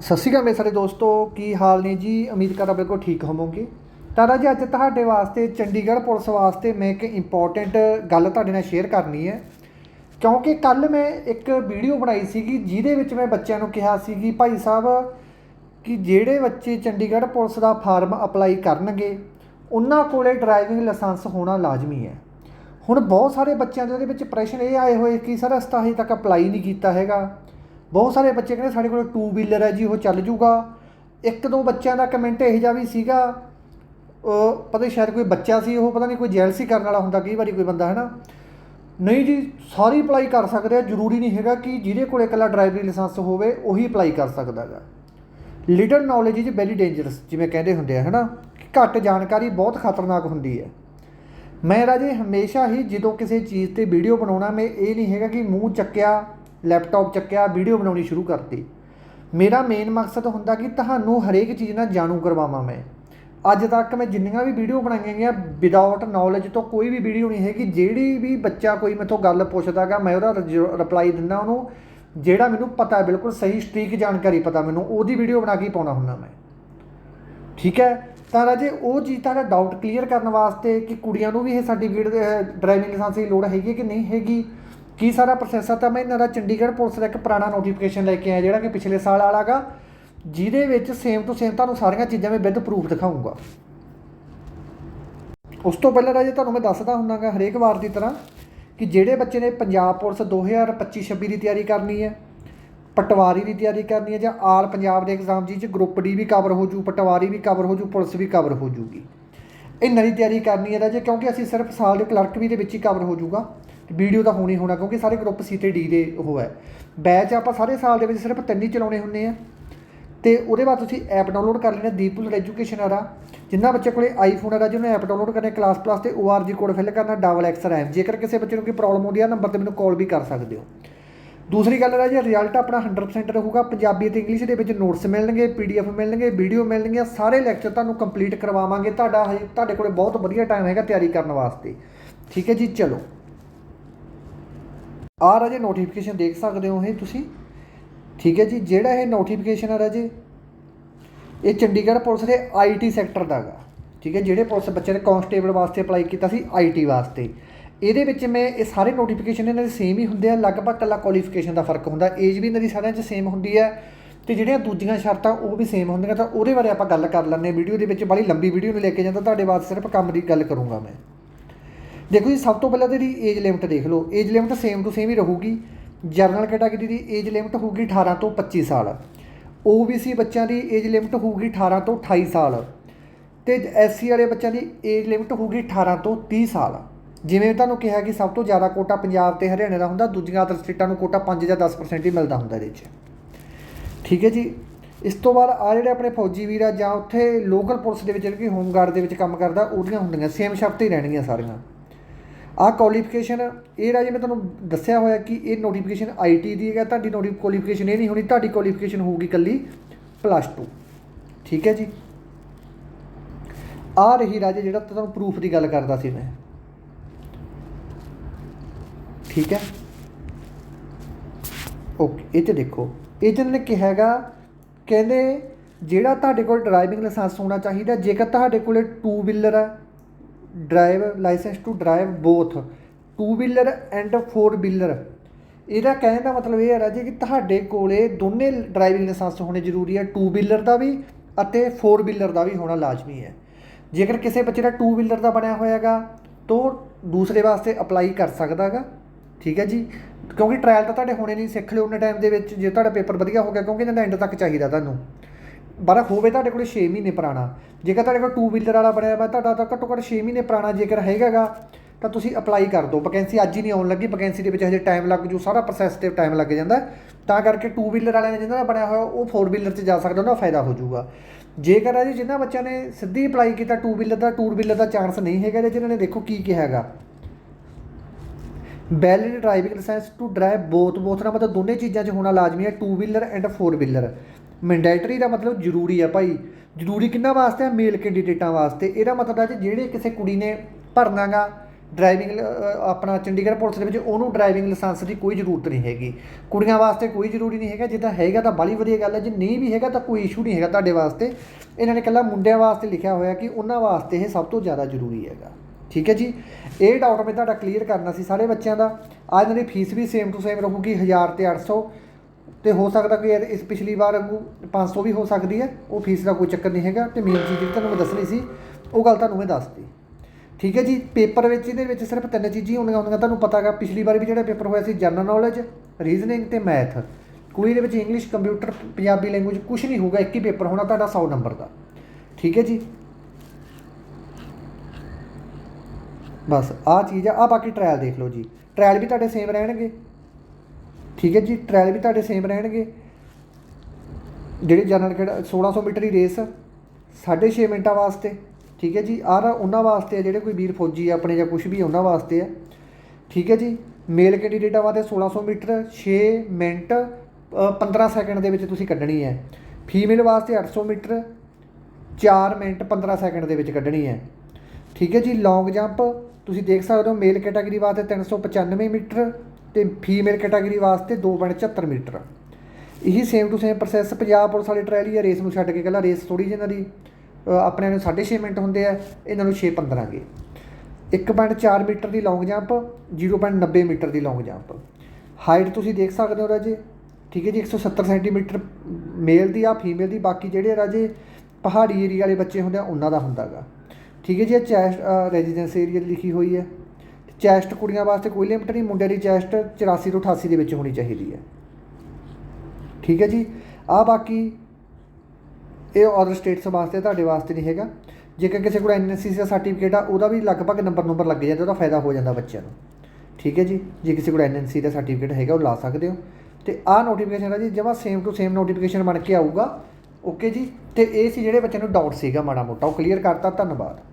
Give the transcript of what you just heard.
ਸਤਿ ਸ਼੍ਰੀ ਅਕਾਲ ਮੇਰੇ ਸਾਰੇ ਦੋਸਤੋ, ਕੀ ਹਾਲ ਨੇ ਜੀ? ਉਮੀਦ ਕਰਦਾ ਬਿਲਕੁਲ ਠੀਕ ਹੋਵੋਗੇ। ਤਾਂ ਜੀ, ਅੱਜ ਤੁਹਾਡੇ ਵਾਸਤੇ ਚੰਡੀਗੜ੍ਹ ਪੁਲਿਸ ਵਾਸਤੇ ਮੈਂ ਇੱਕ ਇੰਪੋਰਟੈਂਟ ਗੱਲ ਤੁਹਾਡੇ ਨਾਲ ਸ਼ੇਅਰ ਕਰਨੀ ਹੈ। ਕਿਉਂਕਿ ਕੱਲ ਮੈਂ ਇੱਕ ਵੀਡੀਓ ਬਣਾਈ ਸੀਗੀ, ਜਿਹਦੇ ਵਿੱਚ ਮੈਂ ਬੱਚਿਆਂ ਨੂੰ ਕਿਹਾ ਸੀ ਕਿ ਭਾਈ ਸਾਹਿਬ, ਕਿ ਜਿਹੜੇ ਬੱਚੇ ਚੰਡੀਗੜ੍ਹ ਪੁਲਿਸ ਦਾ ਫਾਰਮ ਅਪਲਾਈ ਕਰਨਗੇ, ਉਹਨਾਂ ਕੋਲੇ ਡਰਾਈਵਿੰਗ ਲਾਇਸੈਂਸ ਹੋਣਾ ਲਾਜ਼ਮੀ ਹੈ। ਹੁਣ ਬਹੁਤ ਸਾਰੇ ਬੱਚਿਆਂ ਦੇ ਉਹਦੇ ਵਿੱਚ ਪ੍ਰਸ਼ਨ ਇਹ ਆਏ ਹੋਏ ਕਿ, ਸਰ, ਅਸੀਂ ਤਾਂ ਹਜੇ ਤੱਕ ਅਪਲਾਈ ਨਹੀਂ ਕੀਤਾ ਹੈਗਾ। ਬਹੁਤ ਸਾਰੇ ਬੱਚੇ ਕਹਿੰਦੇ ਸਾਡੇ ਕੋਲ ਟੂ ਵੀਲਰ ਹੈ ਜੀ, ਉਹ ਚੱਲ ਜੂਗਾ। ਇੱਕ ਦੋ ਬੱਚਿਆਂ ਦਾ ਕਮੈਂਟ ਇਹੋ ਜਿਹਾ ਵੀ ਸੀਗਾ ਉਹ ਪਤਾ ਨਹੀਂ ਸ਼ਾਇਦ ਕੋਈ ਬੱਚਾ ਸੀ, ਉਹ ਪਤਾ ਨਹੀਂ ਕੋਈ ਜੈਲਸੀ ਕਰਨ ਵਾਲਾ ਹੁੰਦਾ, ਕਈ ਵਾਰੀ ਕੋਈ ਬੰਦਾ ਹੈ ਨਾ ਨਹੀਂ ਜੀ, ਸਾਰੀ ਅਪਲਾਈ ਕਰ ਸਕਦੇ ਆ, ਜ਼ਰੂਰੀ ਨਹੀਂ ਹੈਗਾ ਕਿ ਜਿਹਦੇ ਕੋਲ ਇਕੱਲਾ ਡਰਾਈਵਿੰਗ ਲਾਇਸੈਂਸ ਹੋਵੇ, ਉਹੀ ਅਪਲਾਈ ਕਰ ਸਕਦਾ ਹੈਗਾ little knowledge is very dangerous ਜਿਵੇਂ ਕਹਿੰਦੇ ਹੁੰਦੇ ਆ, ਹਨਾ? ਕਿ ਘੱਟ ਜਾਣਕਾਰੀ ਬਹੁਤ ਖਤਰਨਾਕ ਹੁੰਦੀ ਹੈ। ਮੈਂ ਰਾਜੇ ਹਮੇਸ਼ਾ ਹੀ ਜਦੋਂ ਕਿਸੇ ਚੀਜ਼ ਤੇ ਵੀਡੀਓ ਬਣਾਉਣਾ, ਮੈਂ ਇਹ ਨਹੀਂ ਹੈਗਾ ਕਿ ਮੂੰਹ ਚੱਕਿਆ ਲੈਪਟਾਪ ਚੱਕਿਆ ਵੀਡੀਓ ਬਣਾਉਣੀ ਸ਼ੁਰੂ ਕਰਤੀ। ਮੇਰਾ ਮੇਨ ਮਕਸਦ ਹੁੰਦਾ ਕਿ ਤੁਹਾਨੂੰ ਹਰੇਕ ਚੀਜ਼ ਨਾਲ ਜਾਣੂ ਕਰਵਾਵਾਂ ਮੈਂ। ਅੱਜ ਤੱਕ ਮੈਂ ਜਿੰਨੀਆਂ ਵੀ ਵੀਡੀਓ ਬਣਾਈਆਂ ਗਈਆਂ ਵਿਦਆਊਟ ਨੌਲੇਜ ਤੋਂ ਕੋਈ ਵੀ ਵੀਡੀਓ ਨਹੀਂ ਹੈਗੀ। ਜਿਹੜੀ ਵੀ ਬੱਚਾ ਕੋਈ ਮੈਥੋਂ ਗੱਲ ਪੁੱਛਦਾਗਾ ਮੈਂ ਉਹਦਾ ਰਿਪਲਾਈ ਦਿੰਦਾ ਉਹਨੂੰ। ਜਿਹੜਾ ਮੈਨੂੰ ਪਤਾ ਬਿਲਕੁਲ ਸਹੀ ਸਟ੍ਰੀਕ ਜਾਣਕਾਰੀ ਪਤਾ ਮੈਨੂੰ, ਉਹਦੀ ਵੀਡੀਓ ਬਣਾ ਕੇ ਪਾਉਣਾ ਹੁੰਦਾ ਮੈਂ। ਠੀਕ ਹੈ? ਤਾਂ ਰਾਜੇ, ਉਹ ਚੀਜ਼ ਤੁਹਾਡਾ ਡਾਊਟ ਕਲੀਅਰ ਕਰਨ ਵਾਸਤੇ ਕਿ ਕੁੜੀਆਂ ਨੂੰ ਵੀ ਇਹ ਸਰਟੀਫਿਕੇਟ ਦੇ ਡਰਾਈਵਿੰਗ ਲਾਇਸੈਂਸ ਦੀ ਲੋੜ ਹੈਗੀ ਹੈ ਕਿ ਨਹੀਂ ਹੈਗੀ? ਕੀ ਸਾਰਾ ਪ੍ਰੋਸੈਸ ਆ? ਤਾਂ ਮੈਂ ਇਹਨਾਂ ਦਾ ਚੰਡੀਗੜ੍ਹ ਪੁਲਿਸ ਦਾ ਇੱਕ ਪੁਰਾਣਾ ਨੋਟੀਫਿਕੇਸ਼ਨ ਲੈ ਕੇ ਆਇਆ, ਜਿਹੜਾ ਕਿ ਪਿਛਲੇ ਸਾਲ ਵਾਲਾਗਾ, ਜਿਹਦੇ ਵਿੱਚ ਸੇਮ ਟੂ ਸੇਮ ਤੁਹਾਨੂੰ ਸਾਰੀਆਂ ਚੀਜ਼ਾਂ ਮੈਂ ਵਿਦ ਪ੍ਰੂਫ ਦਿਖਾਊਂਗਾ। ਉਸ ਤੋਂ ਪਹਿਲਾਂ ਰਾਜੇ ਤੁਹਾਨੂੰ ਮੈਂ ਦੱਸਦਾ ਹੁੰਦਾਗਾ ਹਰੇਕ ਵਾਰ ਦੀ ਤਰ੍ਹਾਂ ਕਿ ਜਿਹੜੇ ਬੱਚੇ ਨੇ ਪੰਜਾਬ ਪੁਲਿਸ 2025-26 ਦੀ ਤਿਆਰੀ ਕਰਨੀ ਹੈ, ਪਟਵਾਰੀ ਦੀ ਤਿਆਰੀ ਕਰਨੀ ਹੈ ਜਾਂ ਆਲ ਪੰਜਾਬ ਦੇ ਐਗਜ਼ਾਮ ਜੀ ਚ ਗਰੁੱਪ ਡੀ ਵੀ ਕਵਰ ਹੋ ਜੂ, ਪਟਵਾਰੀ ਵੀ ਕਵਰ ਹੋ ਜੂ, ਪੁਲਿਸ ਵੀ ਕਵਰ ਹੋ ਜੂਗੀ। ਇਹਨਾਂ ਦੀ ਤਿਆਰੀ ਕਰਨੀ ਹੈ ਰਾਜੇ, ਕਿਉਂਕਿ ਅਸੀਂ ਸਿਰਫ ਸਾਲ ਦੇ ਕਲਰਕ ਵੀ ਦੇ ਵਿੱਚ ਹੀ ਕਵਰ ਹੋ ਜੂਗਾ। ਵੀਡੀਓ ਤਾਂ ਹੋਣੀ ਹੋਣਾ, ਕਿਉਂਕਿ ਸਾਰੇ ਗਰੁੱਪ ਸੀ ਤੇ ਡੀ ਦੇ ਉਹ ਹੈ। ਬੈਚ ਆਪਾਂ ਸਾਰੇ ਸਾਲ ਦੇ ਵਿੱਚ ਸਿਰਫ ਤਿੰਨ ਹੀ ਚਲਾਉਣੇ ਹੁੰਦੇ ਆ। ਤੇ ਉਹਦੇ ਬਾਅਦ ਤੁਸੀਂ ਐਪ ਡਾਊਨਲੋਡ ਕਰ ਲੈਣਾ ਦੀਪੂਲ ਐਜੂਕੇਸ਼ਨ ਆਰਾ ਜਿੰਨਾ ਬੱਚੇ ਕੋਲੇ ਆਈਫੋਨ ਆਰਾ ਜਿਹਨੂੰ ਐਪ ਡਾਊਨਲੋਡ ਕਰਨਾ ਕਲਾਸ ਪਲੱਸ ਤੇ ORG ਕੋਡ ਫਿਲ ਕਰਨਾ ਡਬਲ ਐਕਸ ਰੈਮ ਜੇਕਰ ਕਿਸੇ ਬੱਚੇ ਨੂੰ ਕੋਈ ਪ੍ਰੋਬਲਮ ਆਉਂਦੀ ਆ ਨੰਬਰ ਤੇ ਮੈਨੂੰ ਕਾਲ ਵੀ ਕਰ ਸਕਦੇ ਹੋ। ਦੂਸਰੀ ਗੱਲ ਹੈ ਜੀ ਰਿਜ਼ਲਟ ਆਪਣਾ 100% ਰਹੂਗਾ। ਪੰਜਾਬੀ ਅਤੇ ਇੰਗਲਿਸ਼ ਦੇ ਵਿੱਚ ਨੋਟਸ ਮਿਲਣਗੇ ਪੀਡੀਐਫ ਮਿਲਣਗੇ ਵੀਡੀਓ ਮਿਲਣਗੀਆਂ, ਸਾਰੇ ਲੈਕਚਰ ਤੁਹਾਨੂੰ ਕੰਪਲੀਟ ਕਰਵਾਵਾਂਗੇ। ਤੁਹਾਡਾ ਹਜੇ ਤੁਹਾਡੇ ਕੋਲੇ ਬਹੁਤ ਵਧੀਆ ਟਾਈਮ ਹੈਗਾ ਤਿਆਰੀ ਕਰਨ ਵਾਸਤੇ। ਠੀਕ ਹੈ ਜੀ, ਚਲੋ। ਆ ਰਾਜੇ ਨੋਟੀਫਿਕੇਸ਼ਨ ਦੇਖ ਸਕਦੇ ਹੋ ਇਹ ਤੁਸੀਂ। ਠੀਕ ਹੈ ਜੀ, ਜਿਹੜਾ ਇਹ ਨੋਟੀਫਿਕੇਸ਼ਨ ਆ ਰਾਜੇ, ਇਹ ਚੰਡੀਗੜ੍ਹ ਪੁਲਿਸ ਦੇ ਆਈਟੀ ਸੈਕਟਰ ਦਾ ਹੈਗਾ। ਠੀਕ ਹੈ, ਜਿਹੜੇ ਪੁਲਿਸ ਬੱਚੇ ਨੇ ਕਾਂਸਟੇਬਲ ਵਾਸਤੇ ਅਪਲਾਈ ਕੀਤਾ ਸੀ ਆਈਟੀ ਵਾਸਤੇ। ਇਹਦੇ ਵਿੱਚ ਮੈਂ, ਇਹ ਸਾਰੇ ਨੋਟੀਫਿਕੇਸ਼ਨ ਇਹਨਾਂ ਦੇ ਸੇਮ ਹੀ ਹੁੰਦੇ ਆ, ਲਗਭਗ ਕੱਲਾ ਕੁਆਲੀਫਿਕੇਸ਼ਨ ਦਾ ਫ਼ਰਕ ਹੁੰਦਾ। ਏਜ ਵੀ ਇਹਨਾਂ ਦੀ ਸਾਰਿਆਂ 'ਚ ਸੇਮ ਹੁੰਦੀ ਹੈ ਤੇ ਜਿਹੜੀਆਂ ਦੂਜੀਆਂ ਸ਼ਰਤਾਂ ਉਹ ਵੀ ਸੇਮ ਹੁੰਦੀਆਂ। ਤਾਂ ਉਹਦੇ ਬਾਰੇ ਆਪਾਂ ਗੱਲ ਕਰ ਲੈਂਦੇ ਵੀਡੀਓ ਦੇ ਵਿੱਚ ਬੜੀ ਲੰਬੀ ਵੀਡੀਓ ਨੂੰ ਲੈ ਕੇ ਜਾਂਦਾ ਤੁਹਾਡੇ ਵਾਸਤੇ ਸਿਰਫ ਕੰਮ ਦੀ ਗੱਲ ਕਰੂੰਗਾ ਮੈਂ। ਦੇਖੋ ਜੀ, ਸਭ ਤੋਂ ਪਹਿਲਾਂ ਜਿਹੜੀ ਏਜ ਲਿਮਟ ਦੇਖ ਲਓ। Age limit same to same ਹੀ ਰਹੂਗੀ। ਜਰਨਲ ਕੈਟਾਗਰੀ ਦੀ ਏਜ ਲਿਮਟ ਹੋਊਗੀ 18 ਤੋਂ 25 ਸਾਲ। OBC ਬੱਚਿਆਂ ਦੀ ਏਜ ਲਿਮਟ ਹੋਊਗੀ 18 ਤੋਂ 28 ਸਾਲ। ਤੇ ਐਸਸੀ ਵਾਲੇ ਬੱਚਿਆਂ ਦੀ ਏਜ ਲਿਮਟ ਹੋਊਗੀ 18 ਤੋਂ 30 ਸਾਲ। ਜਿਵੇਂ ਤੁਹਾਨੂੰ ਕਿਹਾ ਕਿ ਸਭ ਤੋਂ ਜ਼ਿਆਦਾ ਕੋਟਾ ਪੰਜਾਬ ਤੇ ਹਰਿਆਣਾ ਦਾ ਹੁੰਦਾ, ਦੂਜੀਆਂ ਅਦਰ ਸਟੇਟਾਂ ਨੂੰ ਕੋਟਾ 5 ਜਾਂ 10% ਹੀ ਮਿਲਦਾ ਹੁੰਦਾ ਇਹਦੇ 'ਚ ਠੀਕ ਹੈ ਜੀ? ਇਸ ਤੋਂ ਬਾਅਦ ਆ ਜਿਹੜੇ ਆਪਣੇ ਫੌਜੀ ਵੀਰ ਆ, ਜਾਂ ਉੱਥੇ ਲੋਕਲ ਪੁਲਿਸ ਦੇ ਵਿੱਚ, ਜਿਹੜੇ ਕਿ ਹੋਮਗਾਰਡ ਦੇ ਵਿੱਚ ਕੰਮ ਕਰਦਾ, ਉਹਦੀਆਂ ਹੁੰਦੀਆਂ ਸੇਮ ਸ਼ਬਦ ਹੀ ਰਹਿਣਗੀਆਂ ਸਾਰੀਆਂ। ਆਹ ਕੁਆਲੀਫਿਕੇਸ਼ਨ ਇਹ ਰਾਜੇ ਮੈਂ ਤੁਹਾਨੂੰ ਦੱਸਿਆ ਹੋਇਆ ਕਿ ਇਹ ਨੋਟੀਫਿਕੇਸ਼ਨ ਆਈਟੀ ਦੀ ਹੈਗਾ, ਤੁਹਾਡੀ ਨੋਟੀ ਕੁਆਲੀਫਿਕੇਸ਼ਨ ਇਹ ਨਹੀਂ ਹੋਣੀ, ਤੁਹਾਡੀ ਕੁਆਲੀਫਿਕੇਸ਼ਨ ਹੋਊਗੀ ਇਕੱਲੀ ਪਲੱਸ 2 ਠੀਕ ਹੈ ਜੀ? ਆ ਰਹੀ ਰਾਜੇ ਜਿਹੜਾ ਤੁਹਾਨੂੰ ਪ੍ਰੂਫ ਦੀ ਗੱਲ ਕਰਦਾ ਸੀ ਮੈਂ, ਠੀਕ ਹੈ? ਓਕੇ ਇਹ ਤੇ ਦੇਖੋ, ਇਹ ਜਿਹਨਾਂ ਨੇ ਕਿਹਾ ਹੈਗਾ, ਕਹਿੰਦੇ ਜਿਹੜਾ ਤੁਹਾਡੇ ਕੋਲ ਡਰਾਈਵਿੰਗ ਲਾਇਸੈਂਸ ਹੋਣਾ ਚਾਹੀਦਾ, ਜੇਕਰ ਤੁਹਾਡੇ ਕੋਲੇ ਟੂ ਵੀਲਰ ਹੈ drive licence to drive both, two wheeler and four wheeler. ਇਹਦਾ ਕਹਿਣ ਦਾ ਮਤਲਬ ਇਹ ਹੈ ਰਾਜੇ ਕਿ ਤੁਹਾਡੇ ਕੋਲੇ ਦੋਨੇ ਡਰਾਈਵਿੰਗ ਲਾਇਸੈਂਸ ਹੋਣੇ ਜ਼ਰੂਰੀ ਹੈ, ਟੂ ਵੀਲਰ ਦਾ ਵੀ ਅਤੇ ਫੋਰ ਵੀਲਰ ਦਾ ਵੀ ਹੋਣਾ ਲਾਜ਼ਮੀ ਹੈ। ਜੇਕਰ ਕਿਸੇ ਬੱਚੇ ਦਾ ਟੂ ਵੀਲਰ ਦਾ ਬਣਿਆ ਹੋਇਆ ਹੈਗਾ, ਤਾਂ ਦੂਸਰੇ ਵਾਸਤੇ ਅਪਲਾਈ ਕਰ ਸਕਦਾ ਹੈਗਾ। ਠੀਕ ਹੈ ਜੀ? ਕਿਉਂਕਿ ਟ੍ਰਾਇਲ ਤਾਂ ਤੁਹਾਡੇ ਹੋਣੇ ਨਹੀਂ, ਸਿੱਖ ਲਿਓ। ਉਹਨੇ ਟਾਈਮ ਦੇ ਵਿੱਚ ਜੇ ਤੁਹਾਡਾ ਪੇਪਰ ਵਧੀਆ ਹੋ ਗਿਆ, ਕਿਉਂਕਿ ਇਹਨਾਂ ਦਾ ਐਂਡ ਤੱਕ ਚਾਹੀਦਾ ਤੁਹਾਨੂੰ। ਪਰ ਹੋਵੇ ਤੁਹਾਡੇ ਕੋਲ 6 ਮਹੀਨੇ ਪੁਰਾਣਾ। ਜੇਕਰ ਤੁਹਾਡੇ ਕੋਲ ਟੂ ਵੀਲਰ ਵਾਲਾ ਬਣਿਆ ਹੋਇਆ, ਤੁਹਾਡਾ ਤਾਂ ਘੱਟੋ ਘੱਟ 6 ਮਹੀਨੇ ਪੁਰਾਣਾ ਜੇਕਰ ਹੈਗਾਗਾ, ਤਾਂ ਤੁਸੀਂ ਅਪਲਾਈ ਕਰ ਦਿਓ। ਵੈਕੈਂਸੀ ਅੱਜ ਹੀ ਨਹੀਂ ਆਉਣ ਲੱਗੀ ਵੈਕੈਂਸੀ ਦੇ ਵਿੱਚ ਹਜੇ ਟਾਈਮ ਲੱਗ ਜੂ, ਸਾਰਾ ਪ੍ਰੋਸੈਸ ਤੇ ਟਾਈਮ ਲੱਗ ਜਾਂਦਾ। ਤਾਂ ਕਰਕੇ ਟੂ ਵੀਲਰ ਵਾਲਿਆਂ ਨੇ ਜਿਹਨਾਂ ਦਾ ਬਣਿਆ ਹੋਇਆ, ਉਹ ਫੋਰ ਵੀਲਰ 'ਚ ਜਾ ਸਕਦਾ ਉਹਨਾਂ ਦਾ ਫਾਇਦਾ ਹੋ ਜਾਊਗਾ। ਜੇਕਰ ਆ ਜੀ ਜਿਨ੍ਹਾਂ ਬੱਚਿਆਂ ਨੇ ਸਿੱਧੀ ਅਪਲਾਈ ਕੀਤਾ ਟੂ ਵੀਲਰ ਦਾ ਟੂ ਵੀਲਰ ਦਾ ਚਾਂਸ ਨਹੀਂ ਹੈਗਾ ਤੇ ਜਿਨ੍ਹਾਂ ਨੇ ਦੇਖੋ ਕੀ ਕਿਹਾ ਹੈਗਾ। Valid driving licence to drive both both ਦਾ ਮਤਲਬ ਦੋਨੇ ਚੀਜ਼ਾਂ 'ਚ ਹੋਣਾ ਲਾਜ਼ਮੀ ਹੈ two wheeler and four wheeler mandatory ਦਾ ਮਤਲਬ ਜ਼ਰੂਰੀ ਹੈ ਭਾਈ। ਜ਼ਰੂਰੀ ਕਿੰਨਾ ਵਾਸਤੇ ਆ? ਮੇਲ ਕੈਂਡੀਡੇਟਾਂ ਵਾਸਤੇ। ਇਹਦਾ ਮਤਲਬ ਹੈ ਕਿ ਜਿਹੜੇ ਕਿਸੇ ਕੁੜੀ ਨੇ ਭਰਨਾਗਾ ਡਰਾਈਵਿੰਗ ਆਪਣਾ ਚੰਡੀਗੜ੍ਹ ਪੁਲਿਸ ਦੇ ਵਿੱਚ, ਉਹਨੂੰ ਡਰਾਈਵਿੰਗ ਲਾਇਸੈਂਸ ਦੀ ਕੋਈ ਜ਼ਰੂਰਤ ਨਹੀਂ ਹੈਗੀ। ਕੁੜੀਆਂ ਵਾਸਤੇ ਕੋਈ ਜ਼ਰੂਰੀ ਨਹੀਂ ਹੈਗਾ। ਜਿੱਦਾਂ ਹੈਗਾ ਤਾਂ ਬਾਲੀ ਵਧੀਆ ਗੱਲ ਹੈ ਜੇ ਨਹੀਂ ਵੀ ਹੈਗਾ ਤਾਂ ਕੋਈ ਇਸ਼ੂ ਨਹੀਂ ਹੈਗਾ ਤੁਹਾਡੇ ਵਾਸਤੇ। ਇਹਨਾਂ ਨੇ ਇਕੱਲਾ ਮੁੰਡਿਆਂ ਵਾਸਤੇ ਲਿਖਿਆ ਹੋਇਆ ਕਿ ਉਹਨਾਂ ਵਾਸਤੇ ਇਹ ਸਭ ਤੋਂ ਜ਼ਿਆਦਾ ਜ਼ਰੂਰੀ ਹੈਗਾ। ਠੀਕ ਹੈ ਜੀ? ਇਹ ਡਾਊਟ ਮੈਂ ਤੁਹਾਡਾ ਕਲੀਅਰ ਕਰਨਾ ਸੀ ਸਾਰੇ ਬੱਚਿਆਂ ਦਾ। ਅੱਜ ਇਹਨਾਂ ਦੀ ਫੀਸ ਵੀ ਸੇਮ ਟੂ ਸੇਮ ਰਹੂਗੀ। 1000 ਤੇ 800 ਤੇ ਹੋ ਸਕਦਾ ਕਿ ਇਹ- ਇਸ ਪਿਛਲੀ ਵਾਰ ਵਾਂਗੂ 500 ਵੀ ਹੋ ਸਕਦੀ ਹੈ, ਉਹ ਫੀਸ ਦਾ ਕੋਈ ਚੱਕਰ ਨਹੀਂ ਹੈਗਾ ਤੇ ਮੇਨ ਚੀਜ਼ ਜਿਹੜੀ ਤੁਹਾਨੂੰ ਮੈਂ ਦੱਸਣੀ ਸੀ, ਉਹ ਗੱਲ ਤੁਹਾਨੂੰ ਮੈਂ ਦੱਸਤੀ। ਠੀਕ ਹੈ ਜੀ ਪੇਪਰ ਵਿੱਚ ਇਹਦੇ ਵਿੱਚ ਸਿਰਫ ਤਿੰਨ ਚੀਜ਼ਾਂ ਹੁੰਦੀਆਂ ਹੁੰਦੀਆਂ, ਤੁਹਾਨੂੰ ਪਤਾ ਹੈਗਾ ਪਿਛਲੀ ਵਾਰ ਵੀ ਜਿਹੜਾ ਪੇਪਰ ਹੋਇਆ ਸੀ ਜਨਰਲ ਨੌਲੇਜ ਰੀਜ਼ਨਿੰਗ ਤੇ ਮੈਥ ਕੋਈ ਇਹਦੇ ਵਿੱਚ ਇੰਗਲਿਸ਼ ਕੰਪਿਊਟਰ ਪੰਜਾਬੀ ਲੈਂਗੁਏਜ ਕੁਝ ਨਹੀਂ ਹੋਊਗਾ, ਇੱਕ ਹੀ ਪੇਪਰ ਹੋਣਾ ਤੁਹਾਡਾ 100 ਨੰਬਰ ਦਾ। ਠੀਕ ਹੈ ਜੀ? ਬਸ, ਆਹ ਚੀਜ਼ ਆ ਆ ਬਾਕੀ ਟ੍ਰਾਇਲ ਦੇਖ ਲਓ ਜੀ। ਟ੍ਰਾਇਲ ਵੀ ਤੁਹਾਡੇ ਸੇਮ ਰਹਿਣਗੇ। ਠੀਕ ਹੈ ਜੀ ਟ੍ਰਾਇਲ ਵੀ ਤੁਹਾਡੇ ਸੇਮ ਰਹਿਣਗੇ। ਜਿਹੜੇ ਜਨਰਲ ਖੇਡ 1600 ਮੀਟਰ ਦੀ ਰੇਸ 6.5 ਮਿੰਟਾਂ ਵਾਸਤੇ ਠੀਕ ਹੈ ਜੀ ਆਹ ਉਹਨਾਂ ਵਾਸਤੇ ਆ ਜਿਹੜੇ ਕੋਈ ਵੀਰ ਫੌਜੀ ਆ ਆਪਣੇ ਜਾਂ ਕੁਝ ਵੀ ਉਹਨਾਂ ਵਾਸਤੇ ਆ। ਠੀਕ ਹੈ ਜੀ ਮੇਲ ਕੈਂਡੀਡੇਟਾਂ ਵਾਸਤੇ 1600 ਮੀਟਰ 6 ਮਿੰਟ ਅ, 15 ਸੈਕਿੰਡ ਦੇ ਵਿੱਚ ਤੁਸੀਂ ਕੱਢਣੀ ਹੈ। ਫੀਮੇਲ ਵਾਸਤੇ 800 ਮੀਟਰ 4 ਮਿੰਟ 15 ਸੈਕਿੰਡ ਦੇ ਵਿੱਚ ਕੱਢਣੀ ਹੈ। ਠੀਕ ਹੈ ਜੀ ਲੌਂਗ ਜੰਪ ਤੁਸੀਂ ਦੇਖ ਸਕਦੇ ਹੋ ਮੇਲ ਕੈਟਾਗਰੀ ਵਾਸਤੇ 395 ਮੀਟਰ ਤੇ ਫੀਮੇਲ ਕੈਟਾਗਰੀ ਵਾਸਤੇ 2.74 ਮੀਟਰ। ਇਹੀ same to same process Punjab police ਵਾਲੀ ਟ੍ਰਾਇਲ ਹੀ ਰੇਸ ਨੂੰ ਛੱਡ ਕੇ ਕਹਿੰਦਾ ਰੇਸ ਥੋੜੀ ਜਿਹੀ ਇਹਨਾਂ ਦੀ ਅ, ਆਪਣੇ ਨੂੰ 6.5 ਮਿੰਟ ਹੁੰਦੇ ਆ ਇਹਨਾਂ ਨੂੰ 6.15 ਗੇ 1.4 ਮੀਟਰ ਦੀ ਲੌਂਗ ਜੰਪ 0.90 ਮੀਟਰ ਦੀ ਲੌਂਗ ਜੰਪ ਹਾਈਟ ਤੁਸੀਂ ਦੇਖ ਸਕਦੇ ਹੋ ਰਾਜੇ ਠੀਕ ਹੈ ਜੀ 170 ਸੈਂਟੀਮੀਟਰ ਮੇਲ ਦੀ ਆ ਫੀਮੇਲ ਦੀ ਬਾਕੀ ਜਿਹੜੇ ਰਾਜੇ ਪਹਾੜੀ ਏਰੀਆ ਵਾਲੇ ਬੱਚੇ ਹੁੰਦੇ ਆ ਉਹਨਾਂ ਦਾ ਹੁੰਦਾਗਾ। ਠੀਕ ਹੈ ਜੀ ਇਹ ਚੈਸਟ ਰੈਜ਼ੀਡੈਂਸ ਏਰੀਆ ਲਿਖੀ ਹੋਈ ਹੈ। ਚੈਸਟ ਕੁੜੀਆਂ ਵਾਸਤੇ ਕੋਈ ਲਿਮਟ ਨਹੀਂ ਮੁੰਡਿਆਂ ਦੀ ਚੈਸਟ 84 ਤੋਂ 88 ਦੇ ਵਿੱਚ ਹੋਣੀ ਚਾਹੀਦੀ ਹੈ। ਠੀਕ ਹੈ ਜੀ? ਆ ਬਾਕੀ ਇਹ ਅਦਰ ਸਟੇਟਸ ਵਾਸਤੇ ਤੁਹਾਡੇ ਵਾਸਤੇ ਨਹੀਂ ਹੈਗਾ। ਜੇਕਰ ਕਿਸੇ ਕੋਲ ਐਨਐਸਸੀ ਦਾ ਸਰਟੀਫਿਕੇਟ ਆ, ਉਹਦਾ ਵੀ ਲਗਭਗ ਨੰਬਰ ਨੰਬਰ ਲੱਗ ਜਾਂਦਾ, ਉਹਦਾ ਫਾਇਦਾ ਹੋ ਜਾਂਦਾ ਬੱਚਿਆਂ ਨੂੰ। ਠੀਕ ਹੈ ਜੀ? ਜੇ ਕਿਸੇ ਕੋਲ ਐਨਐਸਸੀ ਦਾ ਸਰਟੀਫਿਕੇਟ ਹੈਗਾ, ਉਹ ਲਾ ਸਕਦੇ ਹੋ। ਤੇ ਆਹ ਨੋਟੀਫਿਕੇਸ਼ਨ ਆ ਜੀ, ਜਮਾ ਸੇਮ ਟੂ ਸੇਮ ਨੋਟੀਫਿਕੇਸ਼ਨ ਬਣ ਕੇ ਆਊਗਾ। ਓਕੇ ਜੀ? ਤੇ ਇਹ ਸੀ ਜਿਹੜੇ ਬੱਚਿਆਂ ਨੂੰ ਡਾਊਟ ਸੀਗਾ ਮਾੜਾ ਮੋਟਾ, ਉਹ ਕਲੀਅਰ ਕਰਤਾ, ਧੰਨਵਾਦ।